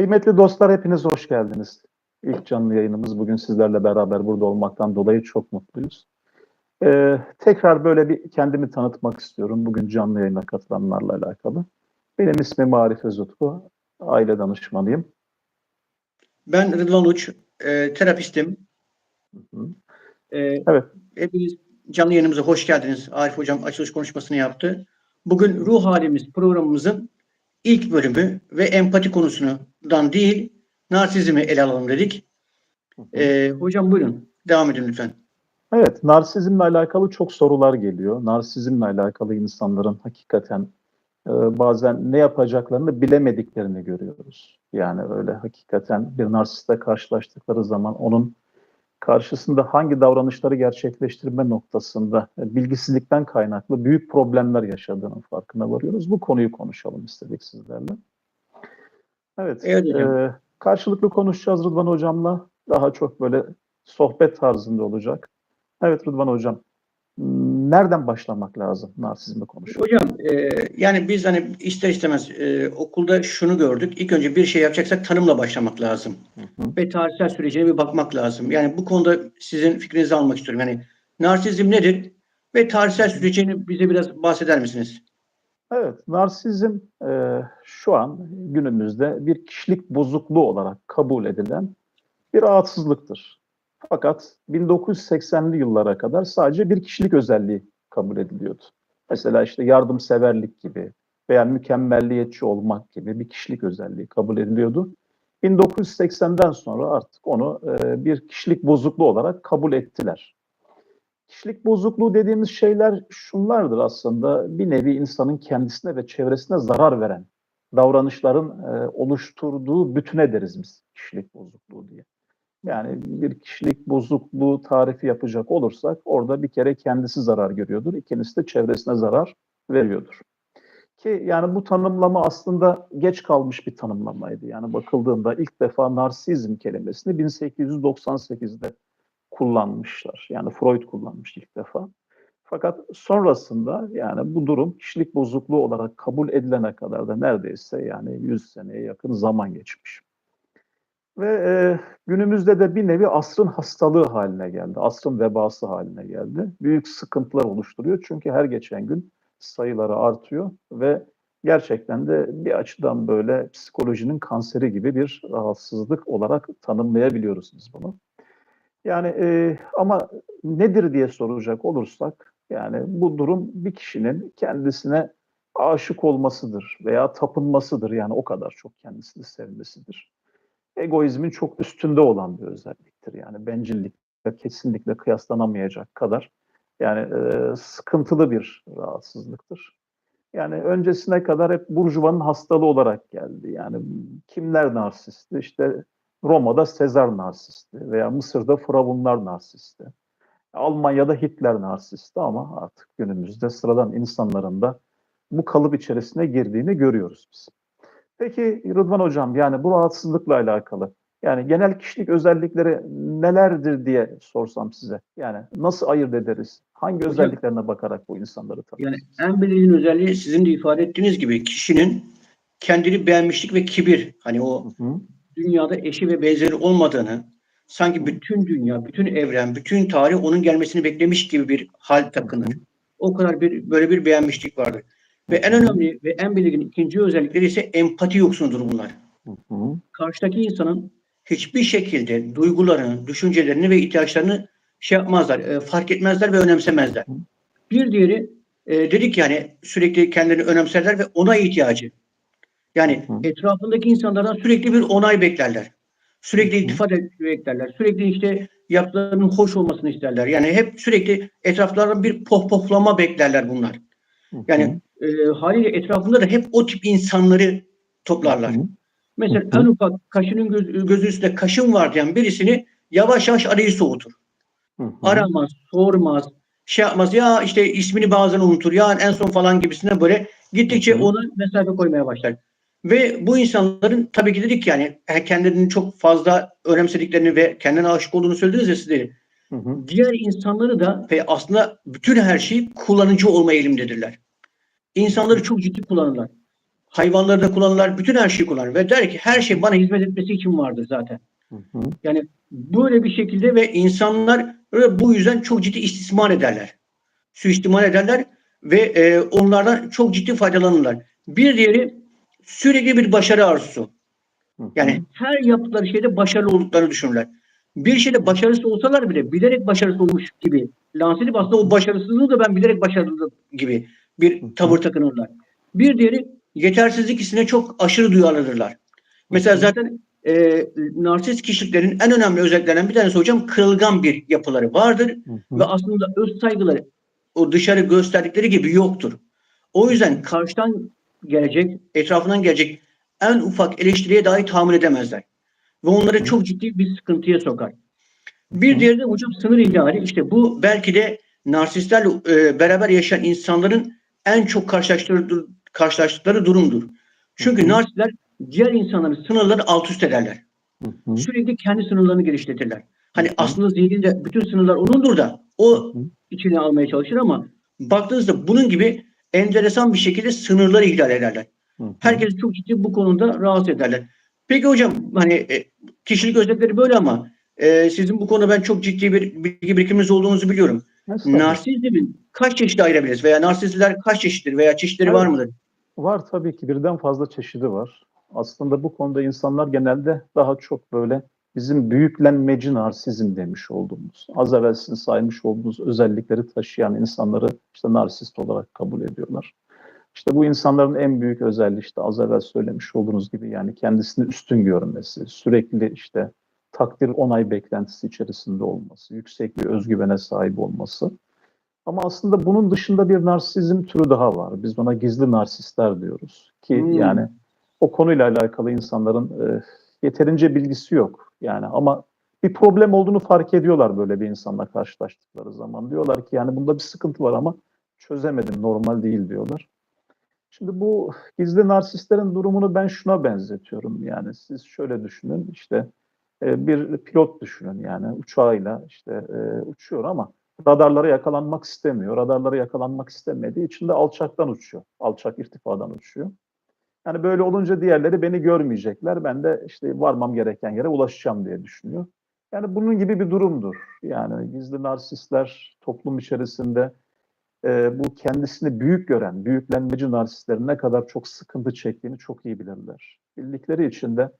Kıymetli dostlar hepiniz hoş geldiniz. İlk canlı yayınımız bugün sizlerle beraber burada olmaktan dolayı çok mutluyuz. Ee, tekrar böyle bir kendimi tanıtmak istiyorum bugün canlı yayına katılanlarla alakalı. Benim ismim Arif Özutku, aile danışmanıyım. Ben Rıdvan Uç, e, terapistim. Hı hı. E, Evet. Hepiniz canlı yayınımıza hoş geldiniz. Arif Hocam açılış konuşmasını yaptı. Bugün ruh halimiz programımızın ilk bölümü ve empati konusundan değil, narsizmi ele alalım dedik. E, hocam buyurun, devam edin lütfen. Evet, narsizmle alakalı çok sorular geliyor. Narsizmle alakalı insanların hakikaten e, bazen ne yapacaklarını bilemediklerini görüyoruz. Yani öyle hakikaten bir narsistle karşılaştıkları zaman onun karşısında hangi davranışları gerçekleştirme noktasında e, bilgisizlikten kaynaklı büyük problemler yaşadığının farkına varıyoruz. Bu konuyu konuşalım istedik sizlerle. Evet, Evet e, karşılıklı konuşacağız Rıdvan Hocam'la. Daha çok böyle sohbet tarzında olacak. Evet Rıdvan Hocam, nereden başlamak lazım narsizmi konuşuyor? Hocam e, yani biz hani ister istemez e, okulda şunu gördük. İlk önce bir şey yapacaksak tanımla başlamak lazım. Ve tarihsel sürecine bir bakmak lazım. Yani bu konuda sizin fikrinizi almak istiyorum. Yani narsizm nedir? Ve tarihsel sürecini bize biraz bahseder misiniz? Evet, narsizm e, şu an günümüzde bir kişilik bozukluğu olarak kabul edilen bir rahatsızlıktır. Fakat 1980'li yıllara kadar sadece bir kişilik özelliği kabul ediliyordu. Mesela işte yardımseverlik gibi veya mükemmelliyetçi olmak gibi bir kişilik özelliği kabul ediliyordu. 1980'den sonra artık onu e, bir kişilik bozukluğu olarak kabul ettiler. Kişilik bozukluğu dediğimiz şeyler şunlardır aslında bir nevi insanın kendisine ve çevresine zarar veren davranışların e, oluşturduğu bütüne deriz biz kişilik bozukluğu diye. Yani bir kişilik bozukluğu tarifi yapacak olursak orada bir kere kendisi zarar görüyordur, ikincisi de çevresine zarar veriyordur. Ki yani bu tanımlama aslında geç kalmış bir tanımlamaydı. Yani bakıldığında ilk defa narsizm kelimesini 1898'de kullanmışlar. Yani Freud kullanmış ilk defa. Fakat sonrasında yani bu durum kişilik bozukluğu olarak kabul edilene kadar da neredeyse yani 100 seneye yakın zaman geçmiş. Ve e, günümüzde de bir nevi asrın hastalığı haline geldi. Asrın vebası haline geldi. Büyük sıkıntılar oluşturuyor. Çünkü her geçen gün sayıları artıyor ve gerçekten de bir açıdan böyle psikolojinin kanseri gibi bir rahatsızlık olarak tanımlayabiliyoruz bunu. Yani e, ama nedir diye soracak olursak yani bu durum bir kişinin kendisine aşık olmasıdır veya tapınmasıdır. Yani o kadar çok kendisini sevmesidir. Egoizmin çok üstünde olan bir özelliktir. Yani bencillikle kesinlikle kıyaslanamayacak kadar yani e, sıkıntılı bir rahatsızlıktır. Yani öncesine kadar hep Burjuva'nın hastalığı olarak geldi. Yani kimler narsisti? İşte Roma'da Sezar narsisti veya Mısır'da Firavunlar narsisti. Almanya'da Hitler narsisti ama artık günümüzde sıradan insanların da bu kalıp içerisine girdiğini görüyoruz biz. Peki Rıdvan Hocam yani bu rahatsızlıkla alakalı yani genel kişilik özellikleri nelerdir diye sorsam size. Yani nasıl ayırt ederiz? Hangi Hocam- özelliklerine bakarak bu insanları tanırız? Yani en belirgin özelliği sizin de ifade ettiğiniz gibi kişinin kendini beğenmişlik ve kibir. Hani o Hı hı. dünyada eşi ve benzeri olmadığını, sanki bütün dünya, bütün evren, bütün tarih onun gelmesini beklemiş gibi bir hal takınır. O kadar bir böyle bir beğenmişlik vardır. Ve en önemli ve en belirgin ikinci özellikleri ise empati yoksunudur bunlar. Hı hı. Karşıdaki insanın hiçbir şekilde duygularını, düşüncelerini ve ihtiyaçlarını şey yapmazlar, e, fark etmezler ve önemsemezler. Hı. Bir diğeri e, dedik yani sürekli kendilerini önemserler ve onay ihtiyacı. Yani Hı etrafındaki insanlardan sürekli bir onay beklerler. Sürekli iltifat beklerler. Sürekli işte yaptıklarının hoş olmasını isterler. Yani hep sürekli etraflarından bir pohpohlama beklerler bunlar. Hı hı. E, haliyle etrafında da hep o tip insanları toplarlar. Hı hı. Mesela Hı hı. en ufak kaşının göz, gözü üstünde kaşın var diyen birisini yavaş yavaş arayı soğutur. Hı hı. Aramaz, sormaz, şey yapmaz. Ya işte ismini bazen unutur. Ya en son falan gibisine böyle gittikçe Hı hı. ona mesafe koymaya başlar. Ve bu insanların tabii ki dedik yani e, kendilerini çok fazla önemsediklerini ve kendine aşık olduğunu söylediniz ya siz de. Hı hı. Diğer insanları da ve aslında bütün her şeyi kullanıcı olma eğilimindedirler. İnsanları çok ciddi kullanırlar. hayvanları da kullanırlar, bütün her şeyi kullanır ve der ki her şey bana hizmet etmesi için vardır zaten. Hı hı. Yani böyle bir şekilde ve insanlar böyle bu yüzden çok ciddi istismar ederler. Suistimal ederler ve e, onlardan çok ciddi faydalanırlar. Bir diğeri sürekli bir başarı arzusu. Yani her yaptıkları şeyde başarılı olduklarını düşünürler. Bir şeyde başarısız olsalar bile bilerek başarısız olmuş gibi lanse edip aslında o başarısızlığı da ben bilerek başarılı gibi bir tavır takınırlar. Bir diğeri yetersizlik hissine çok aşırı duyarlıdırlar. Mesela zaten e, narsist kişiliklerin en önemli özelliklerinden bir tanesi hocam kırılgan bir yapıları vardır ve aslında öz saygıları o dışarı gösterdikleri gibi yoktur. O yüzden karşıdan gelecek, etrafından gelecek en ufak eleştiriye dahi tahammül edemezler. Ve onları çok ciddi bir sıkıntıya sokar. Bir diğeri de hocam sınır ihlali. İşte bu belki de narsistlerle e, beraber yaşayan insanların en çok karşılaştıkları, karşılaştıkları durumdur. Çünkü narsistler diğer insanların sınırları alt üst ederler. Hı hı. Sürekli kendi sınırlarını geliştirirler. Hani Hı hı. aslında zihninde bütün sınırlar onundur da o Hı hı. içine almaya çalışır ama baktığınızda bunun gibi enteresan bir şekilde sınırları ihlal ederler. Hı hı. Herkes çok ciddi bu konuda rahatsız ederler. Peki hocam hani e, kişilik özellikleri böyle ama e, sizin bu konuda ben çok ciddi bir bilgi birikiminiz olduğunuzu biliyorum. Estağfurullah. Narsizmin kaç çeşit ayırabiliriz veya narsistler kaç çeşittir veya çeşitleri Evet. var mıdır? Var tabii ki birden fazla çeşidi var. Aslında bu konuda insanlar genelde daha çok böyle bizim büyüklenmeci narsizm demiş olduğumuz, az evvel sizin saymış olduğunuz özellikleri taşıyan insanları işte narsist olarak kabul ediyorlar. İşte bu insanların en büyük özelliği işte az evvel söylemiş olduğunuz gibi yani kendisini üstün görmesi, sürekli işte takdir onay beklentisi içerisinde olması, yüksek bir özgüvene sahip olması. Ama aslında bunun dışında bir narsizm türü daha var. Biz ona gizli narsistler diyoruz. Ki Hmm. yani o konuyla alakalı insanların e, yeterince bilgisi yok. Yani ama bir problem olduğunu fark ediyorlar böyle bir insanla karşılaştıkları zaman. Diyorlar ki yani bunda bir sıkıntı var ama çözemedim, normal değil diyorlar. Şimdi bu gizli narsistlerin durumunu ben şuna benzetiyorum. Yani siz şöyle düşünün işte e, bir pilot düşünün yani uçağıyla işte e, uçuyor ama radarlara yakalanmak istemiyor. Radarlara yakalanmak istemediği için de alçaktan uçuyor. Alçak irtifadan uçuyor. Yani böyle olunca diğerleri beni görmeyecekler. Ben de işte varmam gereken yere ulaşacağım diye düşünüyor. Yani bunun gibi bir durumdur. Yani gizli narsistler toplum içerisinde e, bu kendisini büyük gören, büyüklenmeci narsistlerin ne kadar çok sıkıntı çektiğini çok iyi bilirler. Bildikleri için de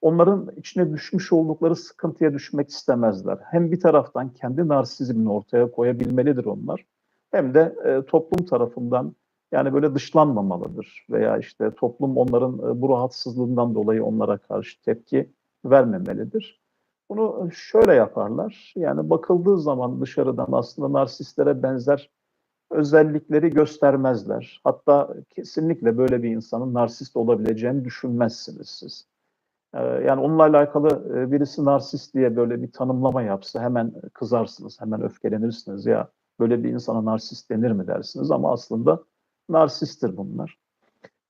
onların içine düşmüş oldukları sıkıntıya düşmek istemezler. Hem bir taraftan kendi narsizmini ortaya koyabilmelidir onlar. Hem de e, toplum tarafından yani böyle dışlanmamalıdır veya işte toplum onların e, bu rahatsızlığından dolayı onlara karşı tepki vermemelidir. Bunu şöyle yaparlar. Yani bakıldığı zaman dışarıdan aslında narsistlere benzer özellikleri göstermezler. Hatta kesinlikle böyle bir insanın narsist olabileceğini düşünmezsiniz siz. Ee, Yani onunla alakalı e, birisi narsist diye böyle bir tanımlama yapsa hemen kızarsınız, hemen öfkelenirsiniz ya böyle bir insana narsist denir mi dersiniz ama aslında narsisttir bunlar.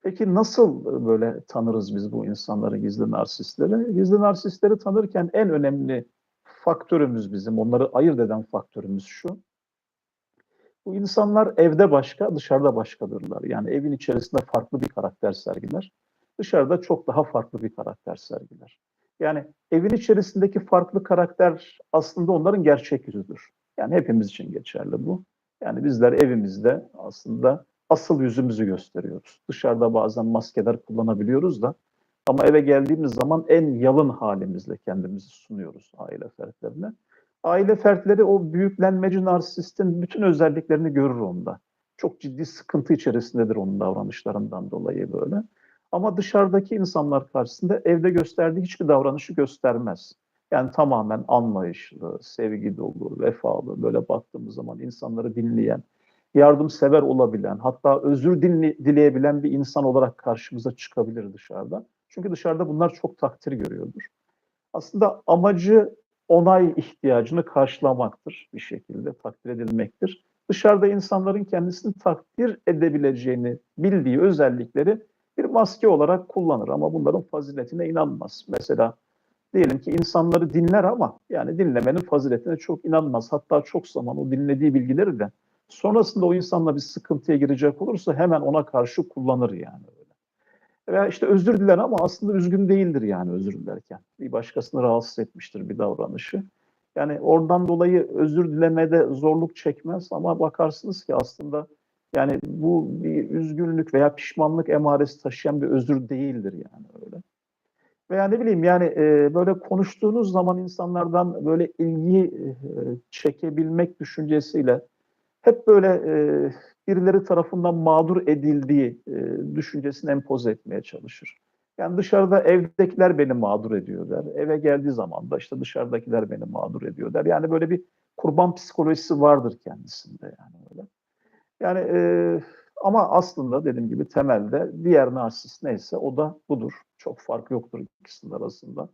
Peki nasıl böyle tanırız biz bu insanları, gizli narsistleri? Gizli narsistleri tanırken en önemli faktörümüz bizim, onları ayırt eden faktörümüz şu. Bu insanlar evde başka, dışarıda başkadırlar. Yani evin içerisinde farklı bir karakter sergiler. Dışarıda çok daha farklı bir karakter sergiler. Yani evin içerisindeki farklı karakter aslında onların gerçek yüzüdür. Yani hepimiz için geçerli bu. Yani bizler evimizde aslında asıl yüzümüzü gösteriyoruz. Dışarıda bazen maskeler kullanabiliyoruz da ama eve geldiğimiz zaman en yalın halimizle kendimizi sunuyoruz aile fertlerine. Aile fertleri o büyüklenmeci narsistin bütün özelliklerini görür onda. Çok ciddi sıkıntı içerisindedir onun davranışlarından dolayı böyle. Ama dışarıdaki insanlar karşısında evde gösterdiği hiçbir davranışı göstermez. Yani tamamen anlayışlı, sevgi dolu, vefalı, böyle baktığımız zaman insanları dinleyen, yardımsever olabilen, hatta özür dinle- dileyebilen bir insan olarak karşımıza çıkabilir dışarıda. Çünkü dışarıda bunlar çok takdir görüyordur. Aslında amacı onay ihtiyacını karşılamaktır bir şekilde, takdir edilmektir. Dışarıda insanların kendisini takdir edebileceğini bildiği özellikleri maske olarak kullanır ama bunların faziletine inanmaz. Mesela diyelim ki insanları dinler ama yani dinlemenin faziletine çok inanmaz. Hatta çok zaman o dinlediği bilgileri de sonrasında o insanla bir sıkıntıya girecek olursa hemen ona karşı kullanır yani öyle. Veya işte özür diler ama aslında üzgün değildir yani özür dilerken. Bir başkasını rahatsız etmiştir bir davranışı. Yani oradan dolayı özür dilemede zorluk çekmez ama bakarsınız ki aslında yani bu bir üzgünlük veya pişmanlık emaresi taşıyan bir özür değildir yani öyle. Veya ne bileyim yani e, böyle konuştuğunuz zaman insanlardan böyle ilgi e, çekebilmek düşüncesiyle hep böyle e, birileri tarafından mağdur edildiği e, düşüncesini empoze etmeye çalışır. Yani dışarıda evdekiler beni mağdur ediyor der. Eve geldiği zaman da işte dışarıdakiler beni mağdur ediyor der. Yani böyle bir kurban psikolojisi vardır kendisinde yani. Yani e, ama aslında dediğim gibi temelde diğer narsist neyse o da budur. Çok fark yoktur ikisinin arasında.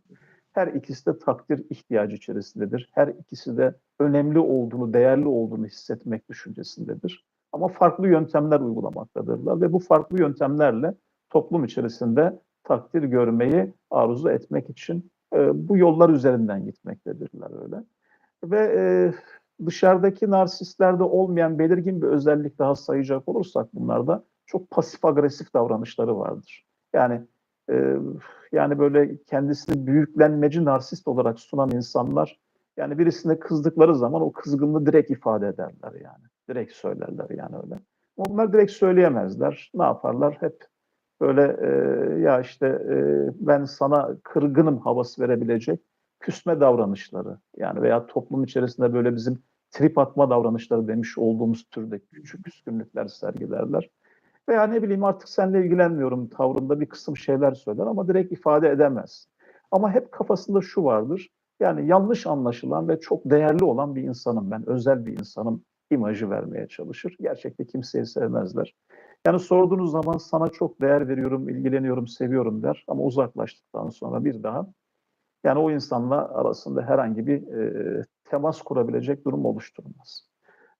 Her ikisi de takdir ihtiyacı içerisindedir. Her ikisi de önemli olduğunu, değerli olduğunu hissetmek düşüncesindedir. Ama farklı yöntemler uygulamaktadırlar ve bu farklı yöntemlerle toplum içerisinde takdir görmeyi arzu etmek için e, bu yollar üzerinden gitmektedirler öyle. Ve e, dışarıdaki narsistlerde olmayan belirgin bir özellik daha sayacak olursak bunlarda çok pasif agresif davranışları vardır. Yani e, yani böyle kendisini büyüklenmeci narsist olarak sunan insanlar yani birisine kızdıkları zaman o kızgınlığı direkt ifade ederler yani. Direkt söylerler yani öyle. Onlar direkt söyleyemezler. Ne yaparlar? Hep böyle e, ya işte e, ben sana kırgınım havası verebilecek küsme davranışları yani veya toplum içerisinde böyle bizim trip atma davranışları demiş olduğumuz türde küçük küskünlükler sergilerler. Veya ne bileyim artık seninle ilgilenmiyorum tavrında bir kısım şeyler söyler ama direkt ifade edemez. Ama hep kafasında şu vardır. Yani yanlış anlaşılan ve çok değerli olan bir insanım ben, özel bir insanım imajı vermeye çalışır. Gerçekte kimseyi sevmezler. Yani sorduğunuz zaman sana çok değer veriyorum, ilgileniyorum, seviyorum der ama uzaklaştıktan sonra bir daha yani o insanla arasında herhangi bir e, temas kurabilecek durum oluşturmaz.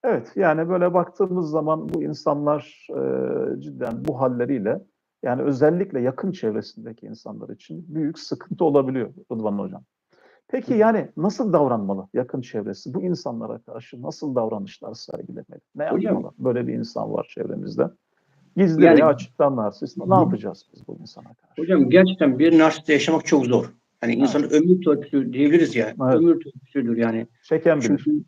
Evet yani böyle baktığımız zaman bu insanlar e, cidden bu halleriyle yani özellikle yakın çevresindeki insanlar için büyük sıkıntı olabiliyor Rıdvan Hocam. Peki yani nasıl davranmalı yakın çevresi? Bu insanlara karşı nasıl davranışlar sergilemeli? Ne yapmalı? Böyle bir insan var çevremizde. Gizli Yani- veya açıktan narsist. Ne yapacağız biz bu insana karşı? Hocam gerçekten bir narsiste yaşamak çok zor. Hani insanın ömür törpüsü diyebiliriz ya. Evet. Ömür törpüsüdür yani. Çeken bilir. Çünkü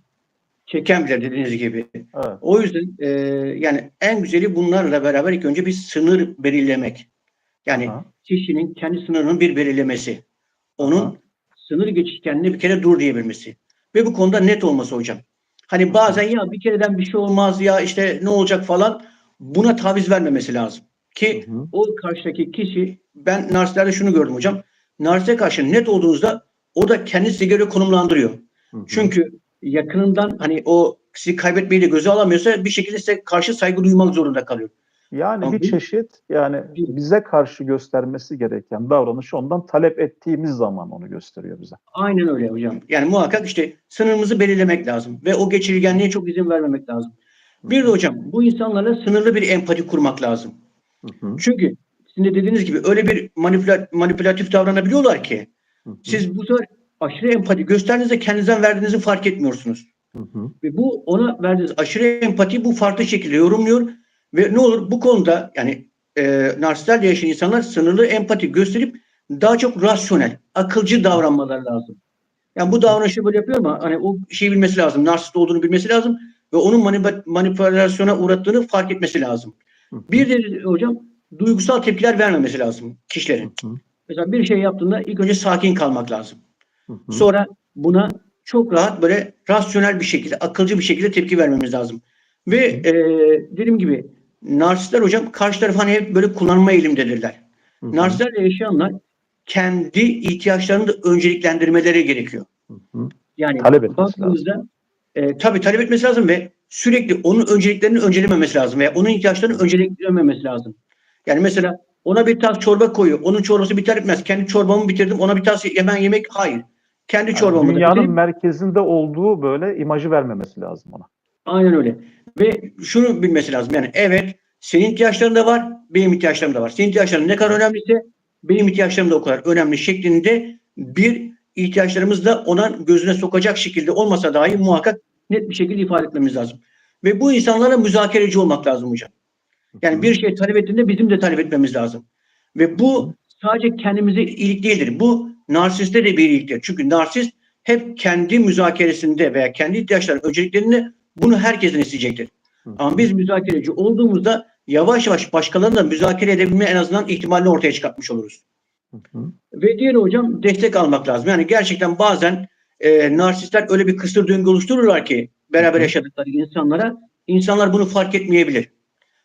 çeken bilir dediğiniz gibi. Evet. O yüzden e, yani en güzeli bunlarla beraber ilk önce bir sınır belirlemek. Yani Aha. kişinin kendi sınırının bir belirlemesi. Onun Aha. sınır geçişkenliğine bir kere dur diyebilmesi. Ve bu konuda net olması hocam. Hani bazen ya bir kereden bir şey olmaz ya işte ne olacak falan buna taviz vermemesi lazım. Ki Hı hı. o karşıdaki kişi ben narsistlerde şunu gördüm hocam. Narsiste karşı net olduğunuzda o da size göre konumlandırıyor. Hı hı. Çünkü yakınından hani o sizi kaybetmeyi de göze alamıyorsa bir şekilde size karşı saygı duymak zorunda kalıyor. Yani Ama bir çeşit yani bize karşı göstermesi gereken davranışı ondan talep ettiğimiz zaman onu gösteriyor bize. Aynen öyle hocam. Yani muhakkak işte sınırımızı belirlemek lazım ve o geçirgenliğe çok izin vermemek lazım. Bir de hocam bu insanlarla sınırlı bir empati kurmak lazım. Hı hı. Çünkü sizin de dediğiniz gibi öyle bir manipüla- manipülatif davranabiliyorlar ki Hı hı. siz bu sefer aşırı empati gösterdiğinizde kendinizden verdiğinizi fark etmiyorsunuz. Hı hı. Ve bu ona verdiğiniz aşırı empati bu farklı şekilde yorumluyor ve ne olur bu konuda yani e, narsistlerle yaşayan insanlar sınırlı empati gösterip daha çok rasyonel, akılcı davranmaları lazım. Yani bu davranışı böyle yapıyor ama hani o şeyi bilmesi lazım. Narsist olduğunu bilmesi lazım ve onun manip- manipülasyona uğrattığını fark etmesi lazım. Hı hı. Bir de hocam duygusal tepkiler vermemesi lazım kişilerin. Hı hı. Mesela bir şey yaptığında ilk önce sakin kalmak lazım. Hı hı. Sonra buna çok rahat böyle rasyonel bir şekilde, akılcı bir şekilde tepki vermemiz lazım. Ve e, dediğim gibi narsistler hocam karşı tarafı hani hep böyle kullanma eğilimdedirler. Hı hı. Narsistlerle yaşayanlar kendi ihtiyaçlarını da önceliklendirmeleri gerekiyor. Hı hı. Yani Talep baktığımızda e, tabii talep etmesi lazım ve sürekli onun önceliklerini öncelememesi lazım veya onun ihtiyaçlarını önceliklememesi lazım. Yani mesela ona bir tas çorba koyuyor. Onun çorbası biter bitmez. Kendi çorbamı bitirdim. Ona bir tas hemen yemek. Hayır. Kendi Yani çorbamı dünyanın bitirip- merkezinde olduğu böyle imajı vermemesi lazım ona. Aynen öyle. Ve şunu bilmesi lazım. Yani evet senin ihtiyaçların da var, benim ihtiyaçlarım da var. Senin ihtiyaçların ne kadar önemliyse benim ihtiyaçlarım da o kadar önemli şeklinde bir ihtiyaçlarımız da ona gözüne sokacak şekilde olmasa dahi muhakkak net bir şekilde ifade etmemiz lazım. Ve bu insanlara müzakereci olmak lazım hocam. Yani bir şey talep ettiğinde bizim de talep etmemiz lazım. Ve bu sadece kendimize iyilik değildir. Bu narsiste de bir iyiliktir. Çünkü narsist hep kendi müzakeresinde veya kendi ihtiyaçlarının önceliklerini bunu herkesten isteyecektir. Ama biz müzakereci olduğumuzda yavaş yavaş başkalarını da müzakere edebilme en azından ihtimalini ortaya çıkartmış oluruz. Hı hı. Ve diğeri hocam destek almak lazım. Yani gerçekten bazen e, narsistler öyle bir kısır döngü oluştururlar ki beraber yaşadıkları insanlara insanlar bunu fark etmeyebilir.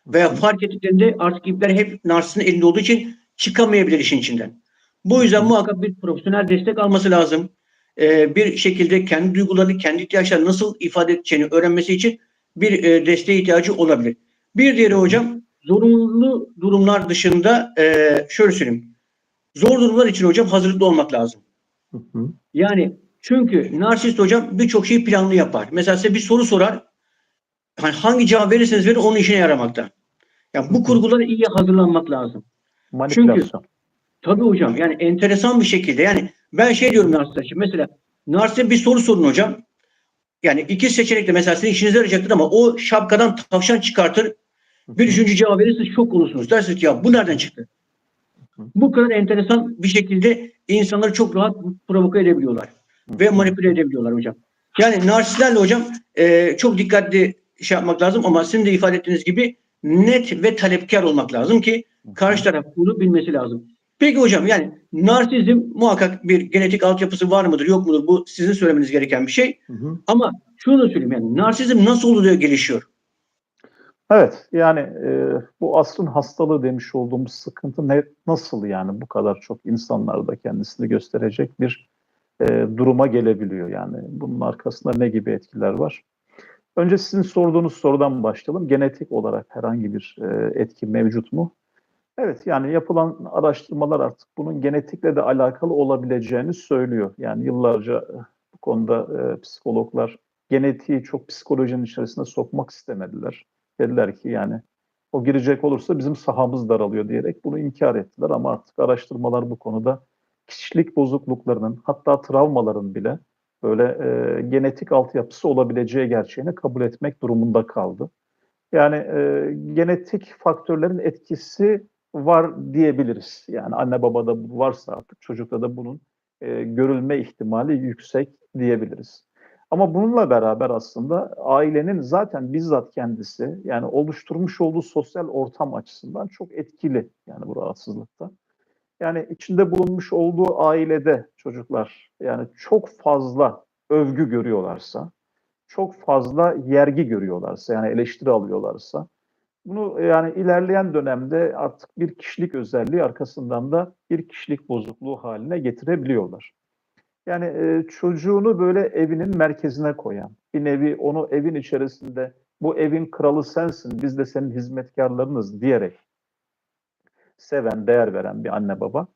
Veya fark ettiklerinde artık ipler hep narsistin elinde olduğu için çıkamayabilir işin içinden. Bu yüzden muhakkak bir profesyonel destek alması lazım. E, bir şekilde kendi duygularını, kendi ihtiyaçlarını nasıl ifade edeceğini öğrenmesi için bir e, desteğe ihtiyacı olabilir. Bir diğeri hocam zorunlu durumlar dışında e, şöyle söyleyeyim. Zor durumlar için hocam hazırlıklı olmak lazım. Hı hı. Yani çünkü narsist hocam birçok şeyi planlı yapar. Mesela size bir soru sorar. Hani hangi cevap verirseniz verin onun işine yaramakta. Yani Hı bu kurgulara iyi hazırlanmak lazım. Manipülasyon. Tabii hocam yani enteresan bir şekilde yani ben şey diyorum narsiste şimdi mesela narsiste bir soru sorun hocam. Yani iki seçenekte mesela sizin işinize yarayacaktır ama o şapkadan tavşan çıkartır. Bir üçüncü cevap verirseniz şok olursunuz. Dersiniz ki ya bu nereden çıktı? Bu kadar enteresan bir şekilde insanları çok rahat provoke edebiliyorlar. Ve manipüle edebiliyorlar hocam. Yani narsistlerle hocam e, çok dikkatli şey yapmak lazım ama sizin de ifade ettiğiniz gibi net ve talepkar olmak lazım ki karşı taraf bunu bilmesi lazım. Peki hocam yani narsizm muhakkak bir genetik altyapısı var mıdır yok mudur bu sizin söylemeniz gereken bir şey. Hı hı. Ama şunu da söyleyeyim yani narsizm nasıl oluyor gelişiyor? Evet yani e, bu asrın hastalığı demiş olduğumuz sıkıntı ne nasıl yani bu kadar çok insanlarda kendisini gösterecek bir e, duruma gelebiliyor yani bunun arkasında ne gibi etkiler var? Önce sizin sorduğunuz sorudan başlayalım. Genetik olarak herhangi bir e, etki mevcut mu? Evet yani yapılan araştırmalar artık bunun genetikle de alakalı olabileceğini söylüyor. Yani yıllarca e, bu konuda e, psikologlar genetiği çok psikolojinin içerisine sokmak istemediler. Dediler ki yani o girecek olursa bizim sahamız daralıyor diyerek bunu inkar ettiler ama artık araştırmalar bu konuda kişilik bozukluklarının hatta travmaların bile böyle e, genetik altyapısı olabileceği gerçeğini kabul etmek durumunda kaldı. Yani e, genetik faktörlerin etkisi var diyebiliriz. Yani anne babada varsa artık çocukta da bunun e, görülme ihtimali yüksek diyebiliriz. Ama bununla beraber aslında ailenin zaten bizzat kendisi yani oluşturmuş olduğu sosyal ortam açısından çok etkili yani bu rahatsızlıkta. Yani içinde bulunmuş olduğu ailede çocuklar yani çok fazla övgü görüyorlarsa, çok fazla yergi görüyorlarsa yani eleştiri alıyorlarsa bunu yani ilerleyen dönemde artık bir kişilik özelliği arkasından da bir kişilik bozukluğu haline getirebiliyorlar. Yani e, çocuğunu böyle evinin merkezine koyan, bir nevi onu evin içerisinde bu evin kralı sensin, biz de senin hizmetkarlarınız diyerek seven, değer veren bir anne baba.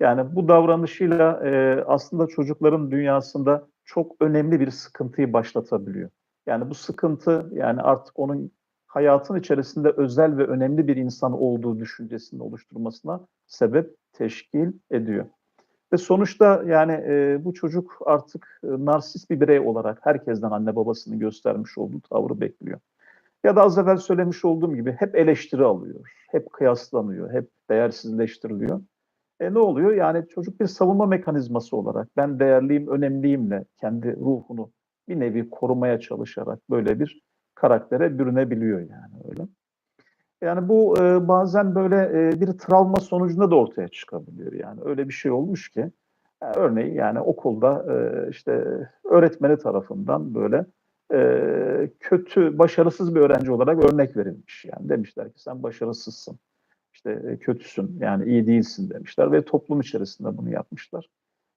Yani bu davranışıyla e, aslında çocukların dünyasında çok önemli bir sıkıntıyı başlatabiliyor. Yani bu sıkıntı yani artık onun hayatın içerisinde özel ve önemli bir insan olduğu düşüncesini oluşturmasına sebep teşkil ediyor. Ve sonuçta yani e, bu çocuk artık e, narsist bir birey olarak herkesten anne babasının göstermiş olduğu tavrı bekliyor. Ya da az evvel söylemiş olduğum gibi hep eleştiri alıyor, hep kıyaslanıyor, hep değersizleştiriliyor. E ne oluyor? Yani çocuk bir savunma mekanizması olarak ben değerliyim, önemliyimle kendi ruhunu bir nevi korumaya çalışarak böyle bir karaktere bürünebiliyor yani öyle. Yani bu e, bazen böyle e, bir travma sonucunda da ortaya çıkabiliyor yani öyle bir şey olmuş ki e, örneğin yani okulda e, işte öğretmeni tarafından böyle e, kötü başarısız bir öğrenci olarak örnek verilmiş yani demişler ki sen başarısızsın işte e, kötüsün yani iyi değilsin demişler ve toplum içerisinde bunu yapmışlar.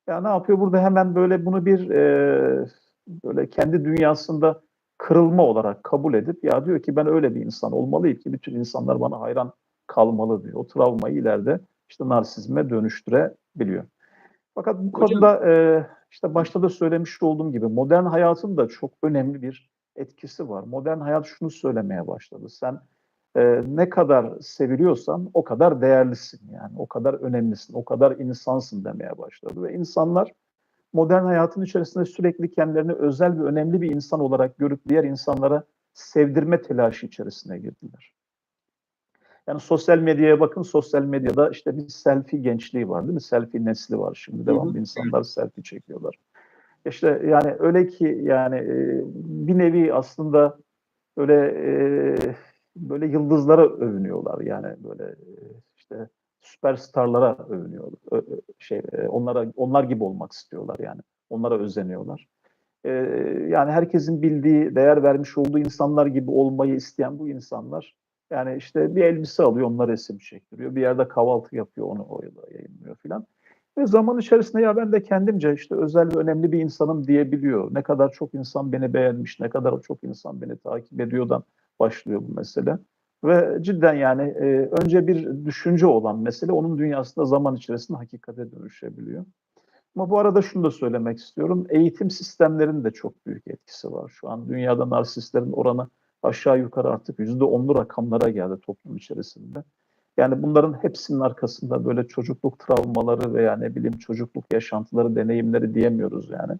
Ya ne yapıyor burada hemen böyle bunu bir e, böyle kendi dünyasında kırılma olarak kabul edip ya diyor ki ben öyle bir insan olmalıyım ki bütün insanlar bana hayran kalmalı diyor. O travmayı ileride işte narsizme dönüştürebiliyor. Fakat bu Hocam- konuda e, işte başta da söylemiş olduğum gibi modern hayatın da çok önemli bir etkisi var. Modern hayat şunu söylemeye başladı. Sen e, ne kadar seviliyorsan o kadar değerlisin yani. O kadar önemlisin, o kadar insansın demeye başladı. Ve insanlar modern hayatın içerisinde sürekli kendilerini özel ve önemli bir insan olarak görüp diğer insanlara sevdirme telaşı içerisine girdiler. Yani sosyal medyaya bakın, sosyal medyada işte bir selfie gençliği var değil mi? Selfie nesli var şimdi. Devamlı insanlar selfie çekiyorlar. İşte yani öyle ki yani e, bir nevi aslında böyle e, böyle yıldızlara övünüyorlar yani böyle e, işte süperstarlara övünüyorlar. Ö- şey onlara onlar gibi olmak istiyorlar yani. Onlara özeniyorlar. E, yani herkesin bildiği, değer vermiş olduğu insanlar gibi olmayı isteyen bu insanlar yani işte bir elbise alıyor, onunla resim çektiriyor. Bir yerde kahvaltı yapıyor, onu orada yayınlıyor filan. Ve zaman içerisinde ya ben de kendimce işte özel ve önemli bir insanım diyebiliyor. Ne kadar çok insan beni beğenmiş, ne kadar çok insan beni takip ediyordan başlıyor bu mesele. Ve cidden yani e, önce bir düşünce olan mesele onun dünyasında zaman içerisinde hakikate dönüşebiliyor. Ama bu arada şunu da söylemek istiyorum. Eğitim sistemlerinin de çok büyük etkisi var. Şu an dünyada narsistlerin oranı aşağı yukarı artık yüzde onlu rakamlara geldi toplum içerisinde. Yani bunların hepsinin arkasında böyle çocukluk travmaları veya ne bileyim çocukluk yaşantıları, deneyimleri diyemiyoruz yani.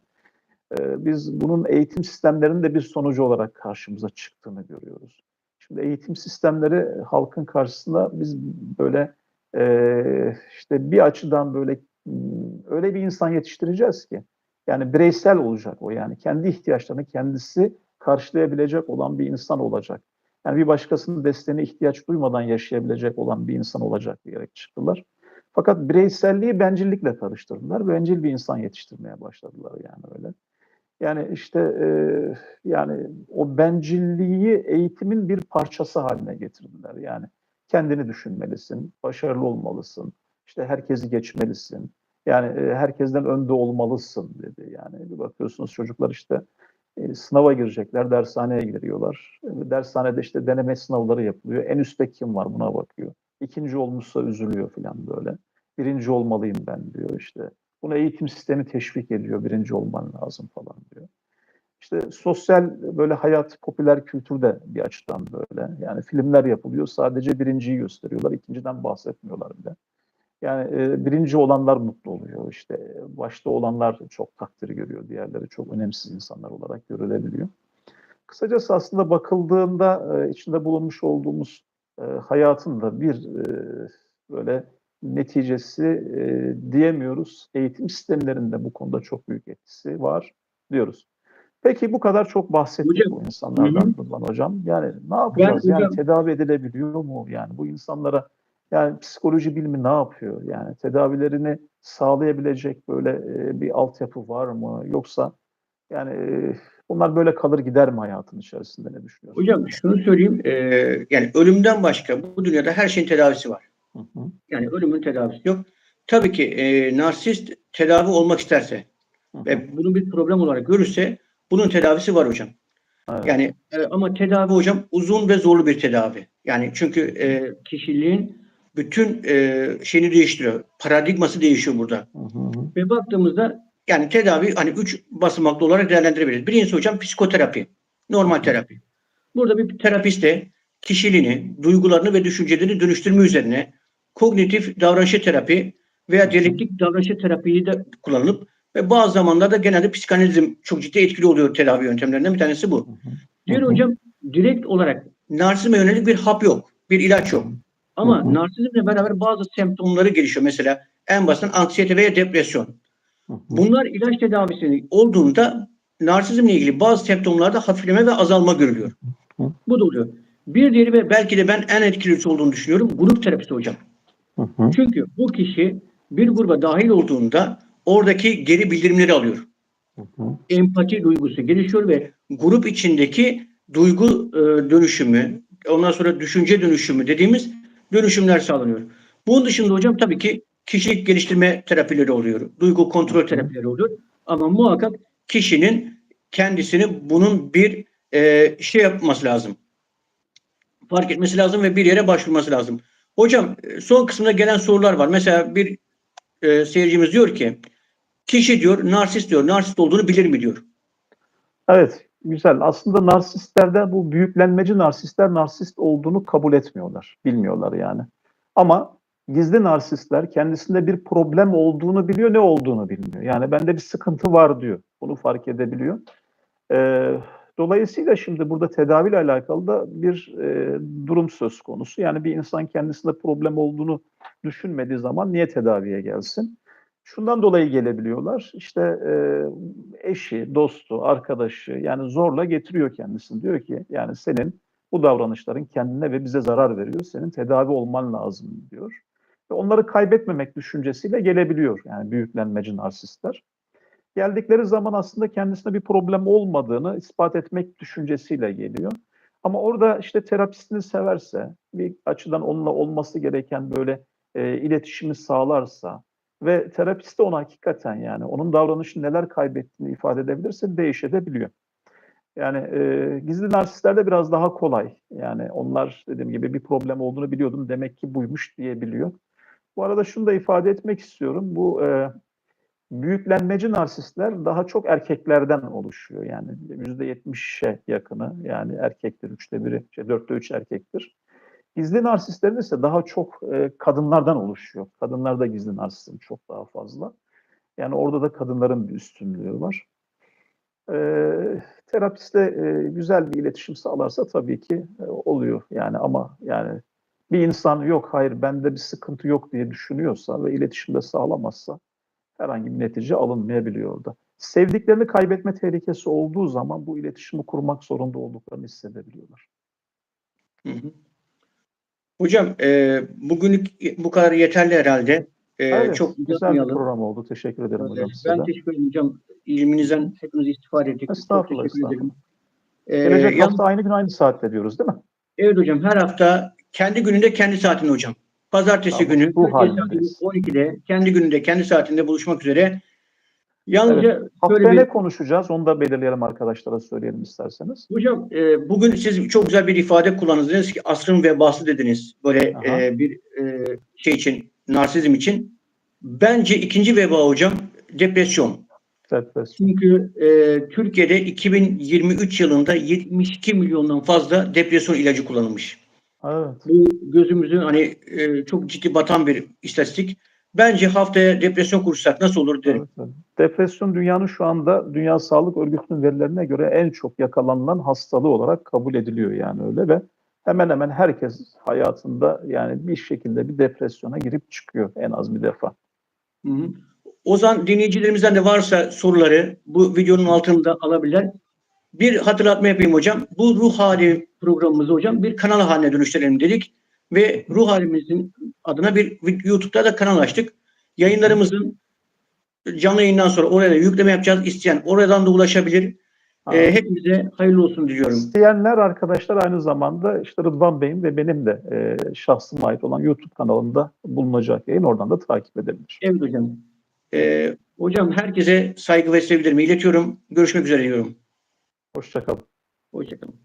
Ee, biz bunun eğitim sistemlerinin de bir sonucu olarak karşımıza çıktığını görüyoruz. Şimdi eğitim sistemleri halkın karşısında biz böyle e, işte bir açıdan böyle m, öyle bir insan yetiştireceğiz ki yani bireysel olacak o yani kendi ihtiyaçlarını kendisi karşılayabilecek olan bir insan olacak. Yani bir başkasının desteğine ihtiyaç duymadan yaşayabilecek olan bir insan olacak diyerek çıktılar. Fakat bireyselliği bencillikle karıştırdılar. Bencil bir insan yetiştirmeye başladılar yani öyle. Yani işte e, yani o bencilliği eğitimin bir parçası haline getirdiler. Yani kendini düşünmelisin, başarılı olmalısın, işte herkesi geçmelisin. Yani e, herkesten önde olmalısın dedi. Yani bir bakıyorsunuz çocuklar işte e, sınava girecekler, dershaneye giriyorlar. E, Dershanede işte deneme sınavları yapılıyor. En üstte kim var buna bakıyor. İkinci olmuşsa üzülüyor falan böyle. Birinci olmalıyım ben diyor işte. Bunu eğitim sistemi teşvik ediyor. Birinci olman lazım falan diyor. İşte sosyal böyle hayat, popüler kültürde bir açıdan böyle. Yani filmler yapılıyor. Sadece birinciyi gösteriyorlar. ikinciden bahsetmiyorlar bile. Yani e, birinci olanlar mutlu oluyor. İşte başta olanlar çok takdir görüyor. Diğerleri çok önemsiz insanlar olarak görülebiliyor. Kısacası aslında bakıldığında e, içinde bulunmuş olduğumuz e, hayatın da bir e, böyle neticesi e, diyemiyoruz. Eğitim sistemlerinde bu konuda çok büyük etkisi var diyoruz. Peki bu kadar çok bahsettik Hocam, bu insanlardan Rıdvan hocam. Yani ne yapacağız? yani hocam- tedavi edilebiliyor mu? Yani bu insanlara yani psikoloji bilimi ne yapıyor? Yani tedavilerini sağlayabilecek böyle e, bir altyapı var mı? Yoksa yani e, bunlar böyle kalır gider mi hayatın içerisinde ne düşünüyorsun? Hocam şunu söyleyeyim. e, yani ölümden başka bu dünyada her şeyin tedavisi var. Hı hı. Yani ölümün tedavisi yok. Tabii ki e, narsist tedavi olmak isterse Hı hı. ve bunu bir problem olarak görürse bunun tedavisi var hocam. Evet. Yani e, ama tedavi hocam uzun ve zorlu bir tedavi. Yani çünkü e, kişiliğin bütün e, şeyini değiştiriyor. Paradigması değişiyor burada. Hı hı. Ve baktığımızda yani tedavi hani üç basamaklı olarak değerlendirebiliriz. Birincisi hocam psikoterapi. Normal terapi. Burada bir terapist de kişiliğini, duygularını ve düşüncelerini dönüştürme üzerine kognitif davranış terapi veya diyalektik davranış terapiyi de kullanılıp ve bazı zamanlarda genelde psikanalizm çok ciddi etkili oluyor tedavi yöntemlerinden bir tanesi bu. Diğer hocam direkt olarak narsizme yönelik bir hap yok, bir ilaç yok. Ama narsizmle beraber bazı semptomları gelişiyor. Mesela en basitinden anksiyete veya depresyon. Bunlar ilaç tedavisi olduğunda narsizmle ilgili bazı semptomlarda hafifleme ve azalma görülüyor. Bu da oluyor. Bir diğeri ve belki de ben en etkilisi olduğunu düşünüyorum grup terapisi hocam. Çünkü bu kişi bir gruba dahil olduğunda oradaki geri bildirimleri alıyor. Empati duygusu gelişiyor ve grup içindeki duygu e, dönüşümü, ondan sonra düşünce dönüşümü dediğimiz dönüşümler sağlanıyor. Bunun dışında hocam tabii ki kişilik geliştirme terapileri oluyor. Duygu kontrol terapileri oluyor. Ama muhakkak kişinin kendisini bunun bir e, şey yapması lazım. Fark etmesi lazım ve bir yere başvurması lazım. Hocam e, son kısımda gelen sorular var. Mesela bir e, seyircimiz diyor ki kişi diyor narsist diyor. Narsist olduğunu bilir mi diyor. Evet, güzel. Aslında narsistlerde bu büyüklenmeci narsistler narsist olduğunu kabul etmiyorlar. Bilmiyorlar yani. Ama gizli narsistler kendisinde bir problem olduğunu biliyor, ne olduğunu bilmiyor. Yani bende bir sıkıntı var diyor. Bunu fark edebiliyor. Ee, Dolayısıyla şimdi burada tedaviyle alakalı da bir e, durum söz konusu. Yani bir insan kendisinde problem olduğunu düşünmediği zaman niye tedaviye gelsin? Şundan dolayı gelebiliyorlar. İşte e, eşi, dostu, arkadaşı yani zorla getiriyor kendisini. Diyor ki yani senin bu davranışların kendine ve bize zarar veriyor. Senin tedavi olman lazım diyor. Ve onları kaybetmemek düşüncesiyle gelebiliyor yani büyüklenmeci narsistler. Geldikleri zaman aslında kendisine bir problem olmadığını ispat etmek düşüncesiyle geliyor. Ama orada işte terapistini severse, bir açıdan onunla olması gereken böyle e, iletişimi sağlarsa ve terapist de ona hakikaten yani onun davranışı neler kaybettiğini ifade edebilirse değişebiliyor. Yani e, gizli narsistlerde biraz daha kolay. Yani onlar dediğim gibi bir problem olduğunu biliyordum demek ki buymuş diyebiliyor. Bu arada şunu da ifade etmek istiyorum. Bu e, büyüklenmeci narsistler daha çok erkeklerden oluşuyor. Yani yüzde yetmişe yakını yani erkektir. Üçte biri, şey, dörtte üç erkektir. Gizli narsistlerin ise daha çok e, kadınlardan oluşuyor. Kadınlarda gizli narsizm çok daha fazla. Yani orada da kadınların bir üstünlüğü var. E, terapistle e, güzel bir iletişim sağlarsa tabii ki e, oluyor. Yani ama yani bir insan yok hayır bende bir sıkıntı yok diye düşünüyorsa ve iletişimde sağlamazsa herhangi bir netice alınmayabiliyor orada. Sevdiklerini kaybetme tehlikesi olduğu zaman bu iletişimi kurmak zorunda olduklarını hissedebiliyorlar. Hı hı. Hocam e, bugünlük bu kadar yeterli herhalde. E, Evet, çok güzel bir program oldu. Teşekkür ederim hocam size Ben de. teşekkür ederim hocam. İlminizden hepiniz istifade ettik. Estağfurullah, ederim. Ee, Gelecek yalnız- hafta aynı gün aynı saatte diyoruz değil mi? evet hocam her hafta kendi gününde kendi saatinde hocam. Pazartesi Tamam, günü bu Türkiye saati halindeyiz. 12'de kendi gününde kendi saatinde buluşmak üzere. Yalnızca Haftaya şöyle bir ne konuşacağız? Onu da belirleyelim arkadaşlara söyleyelim isterseniz. Hocam e, bugün siz çok güzel bir ifade kullandınız. Dediniz ki asrın vebası dediniz. Böyle Aha. e, bir e, şey için, narsizm için. Bence ikinci veba hocam depresyon. Depresyon. Çünkü e, Türkiye'de 2023 yılında 72 milyondan fazla depresyon ilacı kullanılmış. Evet. Bu gözümüzün hani e, çok ciddi batan bir istatistik. Bence haftaya depresyon konuşsak nasıl olur derim. Evet, evet. Depresyon dünyanın şu anda Dünya Sağlık Örgütü'nün verilerine göre en çok yakalanılan hastalığı olarak kabul ediliyor yani öyle ve hemen hemen herkes hayatında yani bir şekilde bir depresyona girip çıkıyor en az bir defa. Hı hı. O zaman dinleyicilerimizden de varsa soruları bu videonun altında alabilirler. Bir hatırlatma yapayım hocam. Bu ruh hali programımızı hocam bir kanal haline dönüştürelim dedik. Ve ruh halimizin adına bir YouTube'da da kanal açtık. Yayınlarımızın canlı yayından sonra oraya da yükleme yapacağız. İsteyen oradan da ulaşabilir. Ee, hepimize hayırlı olsun diliyorum. İsteyenler arkadaşlar aynı zamanda işte Rıdvan Bey'in ve benim de e, şahsıma ait olan YouTube kanalında bulunacak yayın oradan da takip edebilir. Evet hocam. Ee, hocam herkese saygı ve sevgilerimi iletiyorum. Görüşmek üzere diyorum. Hoşçakalın. Hoşçakalın.